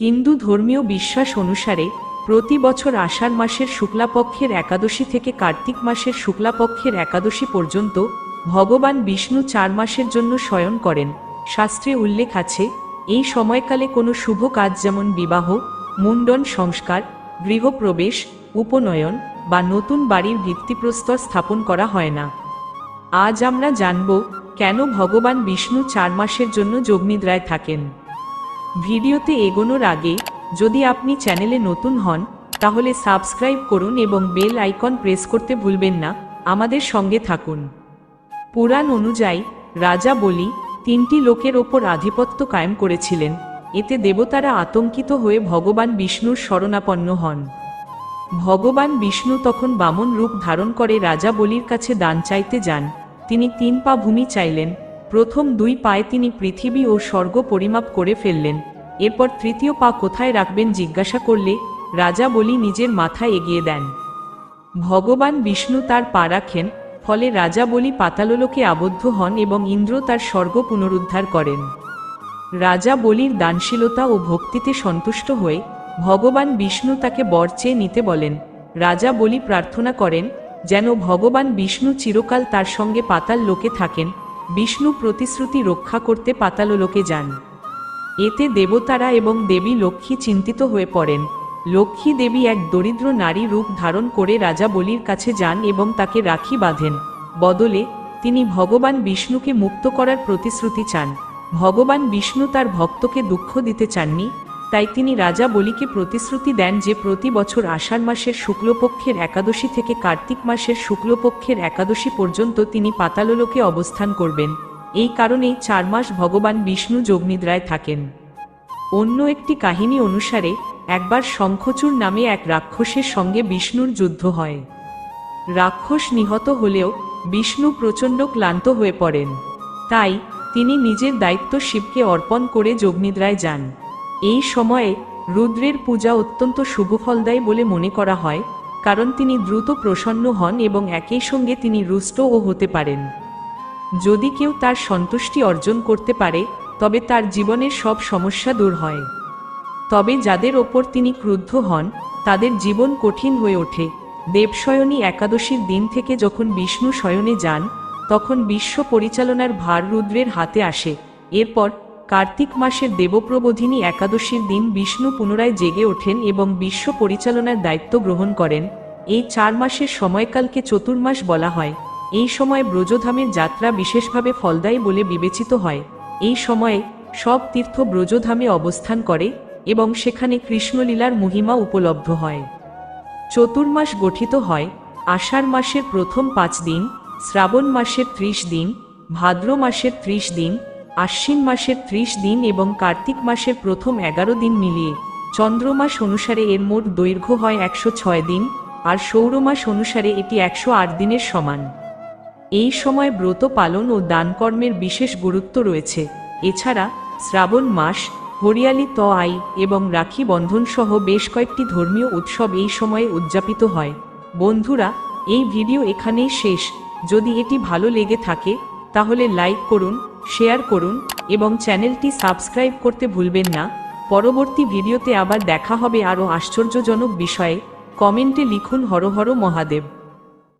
হিন্দু ধর্মীয় বিশ্বাস অনুসারে, প্রতি বছর আষাঢ় মাসের শুক্লাপক্ষের একাদশী থেকে কার্তিক মাসের শুক্লাপক্ষের একাদশী পর্যন্ত ভগবান বিষ্ণু চার মাসের জন্য শয়ন করেন। শাস্ত্রে উল্লেখ আছে, এই সময়কালে কোনো শুভ কাজ যেমন বিবাহ মুন্ডন সংস্কার, গৃহপ্রবেশ, উপনয়ন বা নতুন বাড়ির ভিত্তিপ্রস্তর স্থাপন করা হয় না। আজ আমরা জানব, কেন ভগবান বিষ্ণু চার মাসের জন্য যোগনিদ্রায় থাকেন। ভিডিওতে এগোনোর আগে, যদি আপনি চ্যানেলে নতুন হন, তাহলে সাবস্ক্রাইব করুন এবং বেল আইকন প্রেস করতে ভুলবেন না। আমাদের সঙ্গে থাকুন। পুরাণ অনুযায়ী, রাজা বলি, তিনটি লোকের ওপর আধিপত্য কায়েম করেছিলেন। এতে দেবতারা আতঙ্কিত হয়ে ভগবান বিষ্ণুর শরণাপন্ন হন। ভগবান বিষ্ণু তখন বামন রূপ ধারণ করে রাজা বলির কাছে দান চাইতে যান। তিনি তিন পা ভূমি চাইলেন। প্রথম দুই পায়ে তিনি পৃথিবী ও স্বর্গ পরিমাপ করে ফেললেন। এরপর তৃতীয় পা কোথায় রাখবেন জিজ্ঞাসা করলে, রাজা বলি নিজের মাথায় এগিয়ে দেন। ভগবান বিষ্ণু তার পা রাখেন, ফলে রাজা বলি পাতাললোকে আবদ্ধ হন এবং ইন্দ্র তার স্বর্গ পুনরুদ্ধার করেন। রাজা বলির দানশীলতা ও ভক্তিতে সন্তুষ্ট হয়ে, ভগবান বিষ্ণু তাকে বর চেয়ে নিতে বলেন। রাজা বলি প্রার্থনা করেন, যেন ভগবান বিষ্ণু চিরকাল তার সঙ্গে পাতাল লোকে থাকেন বিষ্ণু প্রতিশ্রুতি রক্ষা করতে পাতাললোকে যান। এতে দেবতারা এবং দেবী লক্ষ্মী চিন্তিত হয়ে পড়েন। লক্ষ্মী দেবী এক দরিদ্র নারী রূপ ধারণ করে রাজা বলির কাছে যান এবং তাকে রাখি বাঁধেন। বদলে তিনি ভগবান বিষ্ণুকে মুক্ত করার প্রতিশ্রুতি চান। ভগবান বিষ্ণু তার ভক্তকে দুঃখ দিতে চাননি তাই তিনি রাজা বলিকে প্রতিশ্রুতি দেন যে প্রতি বছর আষাঢ় মাসের শুক্লপক্ষের একাদশী থেকে কার্তিক মাসের শুক্লপক্ষের একাদশী পর্যন্ত তিনি পাতাললোকে অবস্থান করবেন। এই কারণেই চার মাস ভগবান বিষ্ণু যোগনিদ্রায় থাকেন। অন্য একটি কাহিনী অনুসারে, একবার শঙ্খচূড় নামে এক রাক্ষসের সঙ্গে বিষ্ণুর যুদ্ধ হয়। রাক্ষস নিহত হলেও বিষ্ণু প্রচণ্ড ক্লান্ত হয়ে পড়েন। তাই তিনি নিজের দায়িত্ব শিবকে অর্পণ করে যোগনিদ্রায় যান। এই সময়ে রুদ্রের পূজা অত্যন্ত শুভফলদায়ী বলে মনে করা হয়, কারণ তিনি দ্রুত প্রসন্ন হন এবং একই সঙ্গে তিনি রুষ্টও হতে পারেন। যদি কেউ তার সন্তুষ্টি অর্জন করতে পারে, তবে তার জীবনের সব সমস্যা দূর হয়। তবে যাদের ওপর তিনি ক্রুদ্ধ হন, তাদের জীবন কঠিন হয়ে ওঠে। দেবশয়নী একাদশীর দিন থেকে যখন বিষ্ণু শয়নে যান, তখন বিশ্ব পরিচালনার ভার রুদ্রের হাতে আসে। এরপর কার্তিক মাসের দেবপ্রবোধিনী একাদশীর দিন বিষ্ণু পুনরায় জেগে ওঠেন এবং বিশ্ব পরিচালনার দায়িত্ব গ্রহণ করেন। এই চার মাসের সময়কালকে চতুর্মাস বলা হয়। এই সময় ব্রজধামের যাত্রা বিশেষভাবে ফলদায়ী বলে বিবেচিত হয়। এই সময়ে সব তীর্থ ব্রজধামে অবস্থান করে এবং সেখানে কৃষ্ণলীলার মহিমা উপলব্ধ হয়। চতুর্মাস গঠিত হয় আষাঢ় মাসের প্রথম পাঁচ দিন, শ্রাবণ মাসের ত্রিশ দিন, ভাদ্র মাসের ত্রিশ দিন আশ্বিন মাসের ত্রিশ দিন এবং কার্তিক মাসের প্রথম এগারো দিন মিলিয়ে। চন্দ্রমাস অনুসারে এর মোট দৈর্ঘ্য হয় একশো ছয় দিন, আর সৌরমাস অনুসারে এটি একশো আট দিনের সমান। এই সময় ব্রত পালন ও দানকর্মের বিশেষ গুরুত্ব রয়েছে। এছাড়া, শ্রাবণ মাস, হরিয়ালি ত আই এবং রাখি বন্ধন সহ বেশ কয়েকটি ধর্মীয় উৎসব এই সময়ে উদযাপিত হয়। বন্ধুরা, এই ভিডিও এখানেই শেষ। যদি এটি ভালো লেগে থাকে, তাহলে লাইক করুন শেয়ার করুন এবং চ্যানেলটি সাবস্ক্রাইব করতে ভুলবেন না। পরবর্তী ভিডিওতে আবার দেখা হবে আরও আশ্চর্যজনক বিষয়ে। কমেন্টে লিখুন হর হর মহাদেব।